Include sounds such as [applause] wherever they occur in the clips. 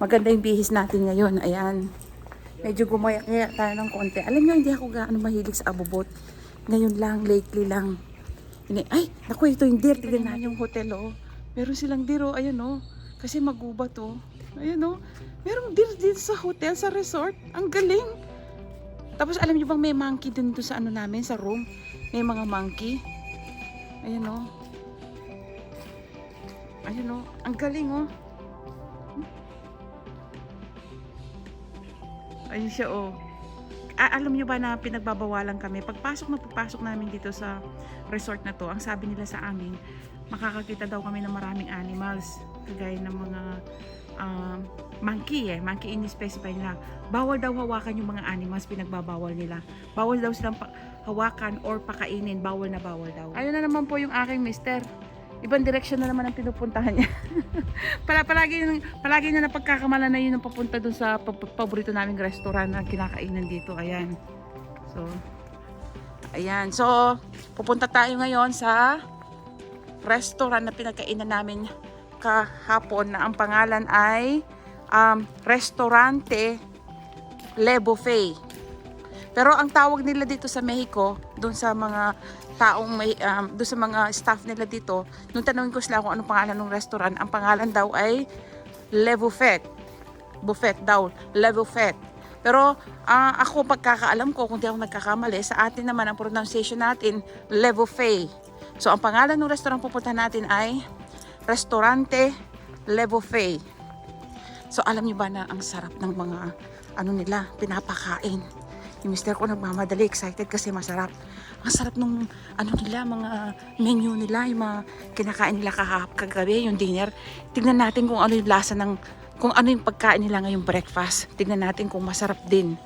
Maganda yung bihis natin ngayon. Ayan. Medyo gumaya-kaya tayo ng konti. Alam nyo, hindi ako gaano mahilig sa abubot. Ngayon lang, lately lang. Ay, naku, ito yung deer. Tignan na yung hotel, oh. Meron silang deer, oh. Ayan, oh. Kasi magubat, oh. Ayan, oh. Merong deer dito sa hotel, sa resort. Ang galing. Tapos alam niyo bang may monkey din doon sa ano namin, sa room? May mga monkey. Ayan, oh. Ayan, oh. Ang galing, oh. Ayun siya, oh. A- alam niyo ba na pinagbabawalan kami? Pagpasok na pagpasok namin dito sa resort na to, ang sabi nila sa amin, makakakita daw kami ng maraming animals. Kagaya ng mga um, monkey eh. Monkey in-specify nila. Bawal daw hawakan yung mga animals, pinagbabawal nila. Bawal daw silang hawakan or pakainin. Bawal na bawal daw. Ayun na naman po yung aking mister. Ibang direksyon na naman ang pinupuntahan niya. [laughs] Pala, palagi, palagi na napagkakamala na yun ang papunta dun sa pa- pa- paborito naming restaurant na kinakainan dito. Ayan. So, ayan. So, pupunta tayo ngayon sa restaurant na pinagkainan namin kahapon na ang pangalan ay um, Restaurante Le Buffet. Pero ang tawag nila dito sa Mexico, doon sa mga taong may um, doon sa mga staff nila dito, nung tanungin ko sila kung anong pangalan ng restaurant, ang pangalan daw ay Le Buffet. Buffet daw, Le Buffet. Pero ah, ako pagkakaalam ko, kung di ako nagkakamali, sa atin naman ang pronunciation natin, Le Buffet. So ang pangalan ng restaurant pupunta natin ay Restaurante Le Buffet. So alam niyo ba na ang sarap ng mga ano nila, pinapakain. Yung mister ko nagmamadali, excited kasi masarap. Ang sarap nung ano nila, mga menu nila, yung mga kinakain nila kahap kagabi, yung dinner. Tignan natin kung ano yung lasa ng, kung ano yung pagkain nila ngayong breakfast. Tignan natin kung masarap din.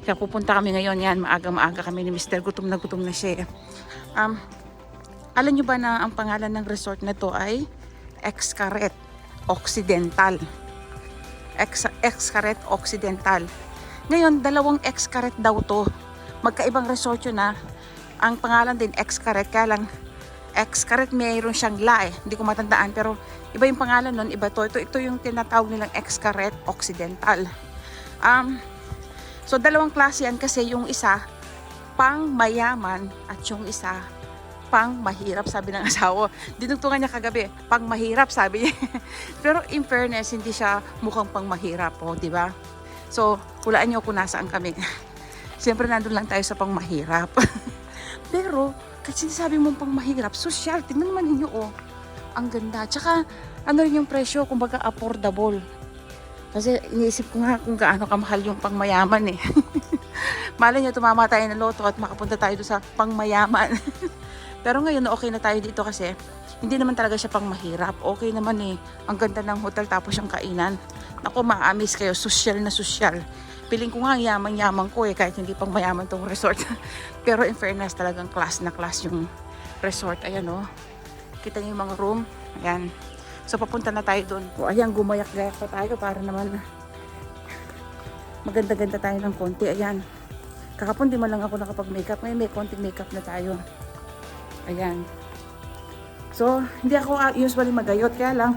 Kaya pupunta kami ngayon yan, maaga-maaga kami ni mister, gutom na gutom na siya. eh. Um, alam nyo ba na ang pangalan ng resort na to ay Xcaret Occidental. Ex Xcaret Occidental. Ngayon, dalawang Xcaret daw to. Magkaibang resort na. Ang pangalan din Xcaret, kaya lang Xcaret mayroon siyang la eh. Hindi ko matandaan pero iba yung pangalan nun, iba to. Ito, ito yung tinatawag nilang Xcaret Occidental. Um, so dalawang klase yan kasi yung isa pang mayaman at yung isa pang mahirap sabi ng [laughs] asawa. Dinugtungan niya kagabi, pang mahirap sabi niya. [laughs] Pero in fairness, hindi siya mukhang pang mahirap po, di ba? So, hulaan niyo kung nasaan kami. [laughs] Siyempre, nandun lang tayo sa pang mahirap. [laughs] Pero, kasi sinasabi mong pang mahirap, social, tingnan naman ninyo, oh. Ang ganda. Tsaka, ano rin yung presyo, kumbaga affordable. Kasi iniisip ko nga kung gaano kamahal yung pangmayaman eh. [laughs] Malay niyo, tumama tayo ng loto at makapunta tayo doon sa pangmayaman. Pero ngayon, okay na tayo dito kasi hindi naman talaga siya pang mahirap. Okay naman eh. Ang ganda ng hotel tapos yung kainan. Naku, maamis kayo. Social na social. Piling ko nga yaman-yaman ko eh kahit hindi pang mayaman tong [laughs] resort. Pero in fairness talagang class na class yung resort. Ayan oh. Kita niyo yung mga room. Ayan. So papunta na tayo doon. O ayan, gumayak-gayak pa tayo para naman maganda-ganda tayo ng konti. Ayan. Kakapon di man lang ako nakapag-makeup. Ngayon may konting makeup na tayo. Ayan. So, hindi ako usually magayot. Kaya lang,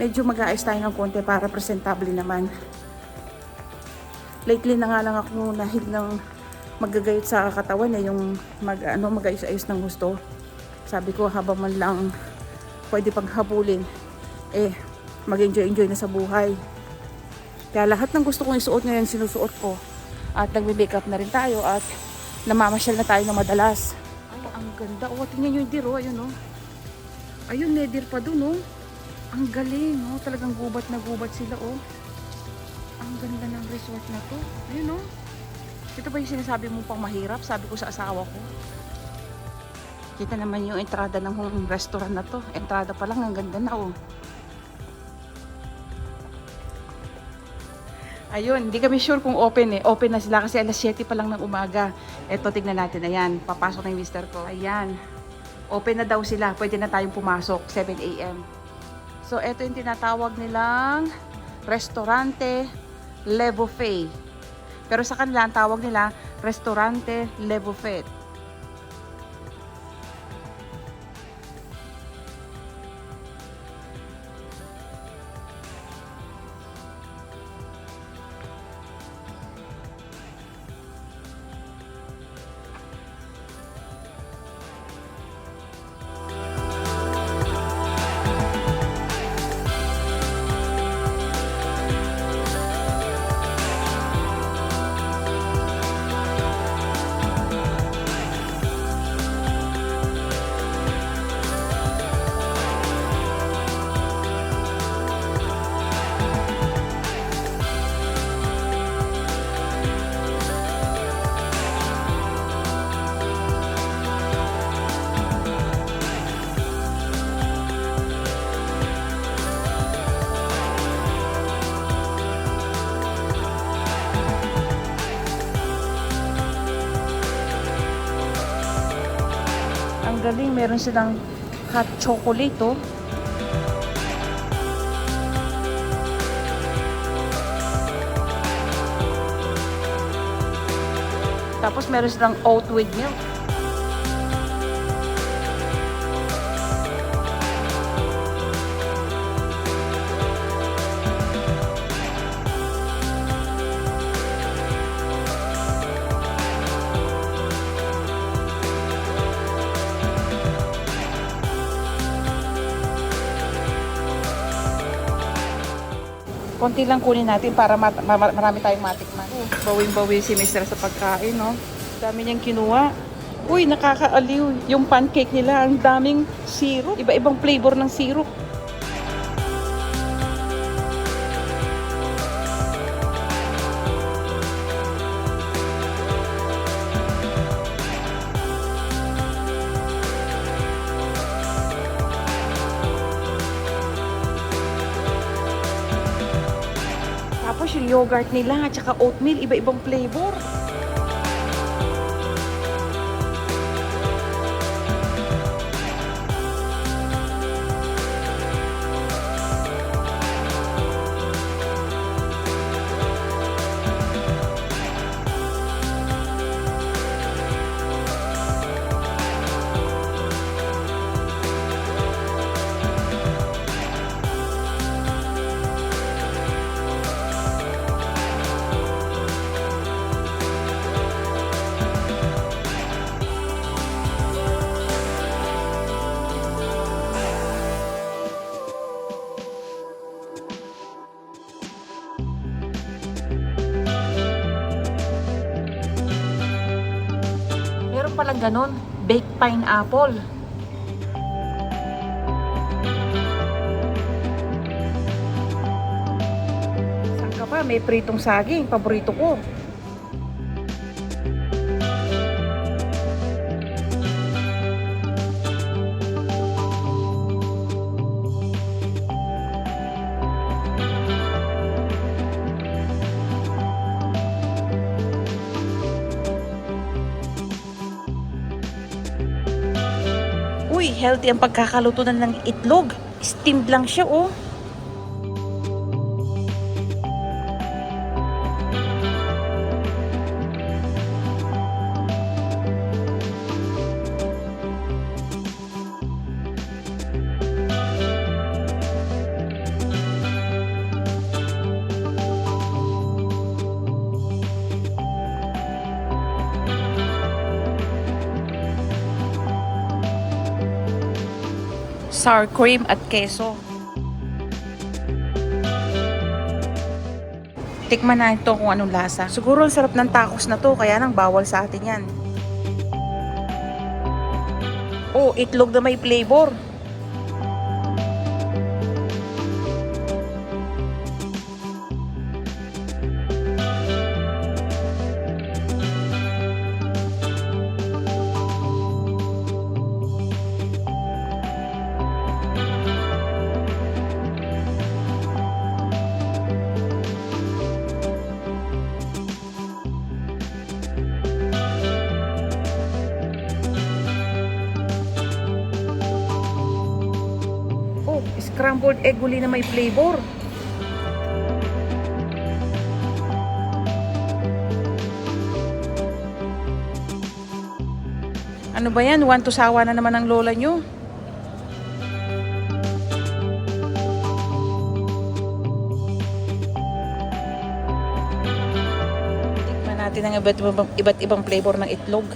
medyo mag-aayos tayo ng konti para presentable naman. Lately na nga lang ako nahil ng magagayot sa katawan eh, yung mag, ano, mag-ayos-ayos ng gusto. Sabi ko, habang man lang pwede pang habulin, eh, mag-enjoy-enjoy na sa buhay. Kaya lahat ng gusto kong isuot ngayon, sinusuot ko. At nagme-makeup na rin tayo at namamasyal na tayo ng madalas. Ay, ang ganda. O, tingnan nyo yung deer, oh. Ayun, oh. Ayun, deer pa dun, oh. Ang galing, oh. Talagang gubat na gubat sila, oh. Ang ganda ng resort na to. Ayun, oh. Ito ba yung sinasabi mo pang mahirap? Sabi ko sa asawa ko. Kita naman yung entrada ng restaurant na to. Entrada pa lang, ang ganda na, oh. Ayun, hindi kami sure kung open eh. Open na sila kasi alas 7 pa lang ng umaga. Eto, tignan natin. Ayan, papasok na yung mister ko. Ayan. Open na daw sila. Pwede na tayong pumasok. 7 a.m. So, eto yung tinatawag nilang Restaurante Le Buffet. Pero sa kanila, ang tawag nila, Restaurante Le Buffet. Meron silang hot chocolate, oh. Tapos meron silang oat with milk. Konti lang kunin natin para mat- ma- ma- marami tayong matikman. Bawing-bawi si Mister sa pagkain, no? Dami niyang kinuha. Uy, nakakaaliw. Yung pancake nila, ang daming syrup. Iba-ibang flavor ng syrup. Yogurt nila, at saka oatmeal, iba-ibang flavor. Palang ganun, baked pineapple. Saan ka pa? May pritong saging, paborito ko. Uy, healthy ang pagkakaluto ng itlog. Steamed lang siya, oh. Sour cream at keso. Tikman na ito kung anong lasa. Siguro ang sarap ng tacos na to, kaya nang bawal sa atin yan. Oh, itlog na may flavor. Scrambled egg uli na may flavor. Ano ba yan? One to sawa na naman ang lola nyo. Tikman natin ang iba't ibang, iba't ibang flavor ng itlog.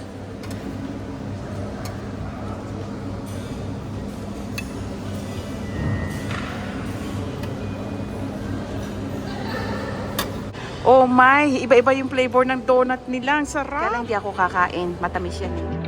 Oh my, iba-iba yung flavor ng donut nila. Ang sarap. Kaya lang hindi ako kakain. Matamis yan eh.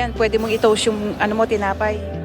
Yan, pwede mong i-toast yung ano mo, tinapay.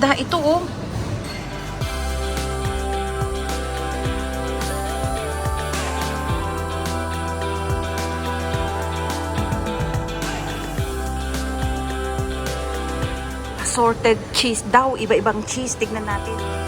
Isda ito oh. Assorted cheese daw. Iba-ibang cheese. Tignan natin.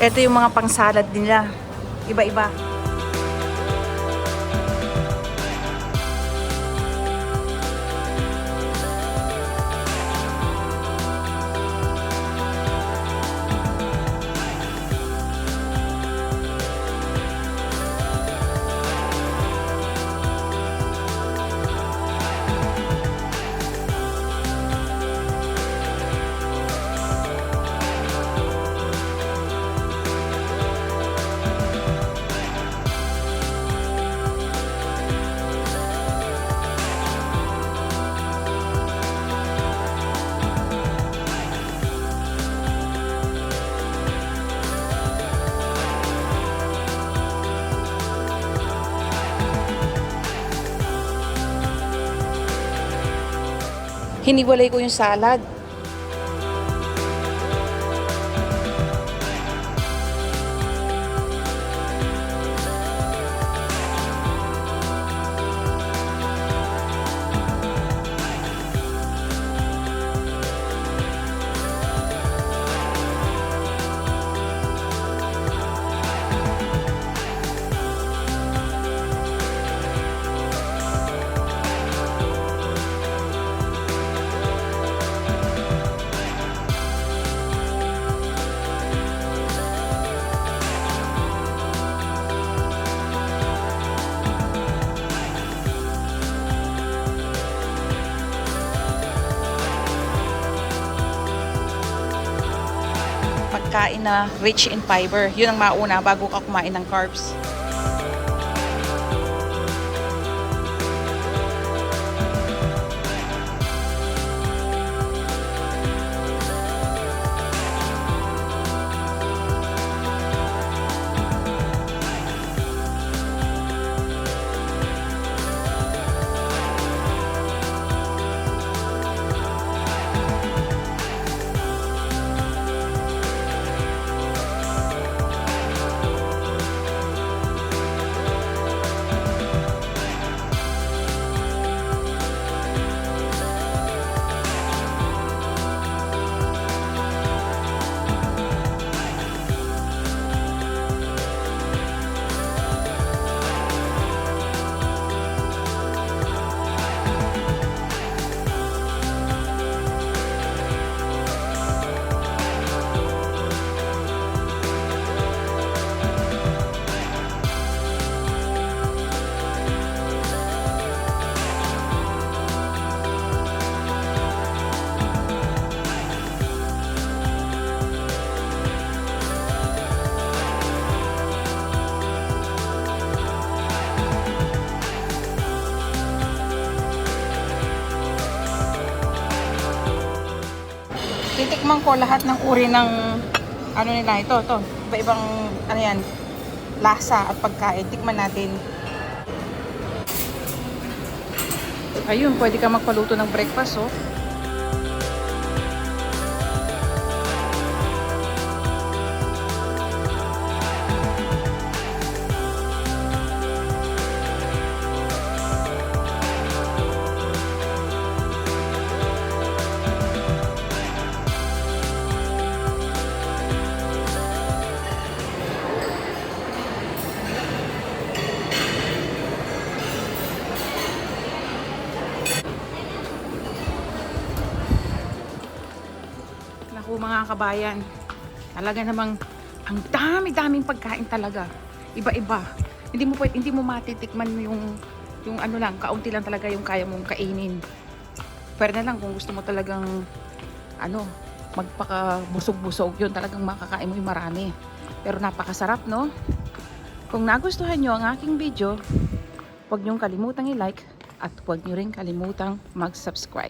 Ito yung mga pang-salad nila. Iba-iba. Hiniwalay ko yung salad. Pagkain na rich in fiber. Yun ang mauna bago ka kumain ng carbs. Titikman ko lahat ng uri ng ano nila ito, to. Iba-ibang ano yan, lasa at pagkain. Tikman natin. Ayun, pwede ka magpaluto ng breakfast, oh. Mga kabayan, talaga namang ang dami-daming pagkain talaga. Iba-iba. Hindi mo pwede, hindi mo matitikman yung yung ano lang, kaunti lang talaga yung kaya mong kainin. Compare na lang kung gusto mo talagang ano, magpaka-busog-busog yun. Talagang makakain mo yung marami. Pero napakasarap, no? Kung nagustuhan nyo ang aking video, huwag niyong kalimutang i-like at huwag niyo rin kalimutang mag-subscribe.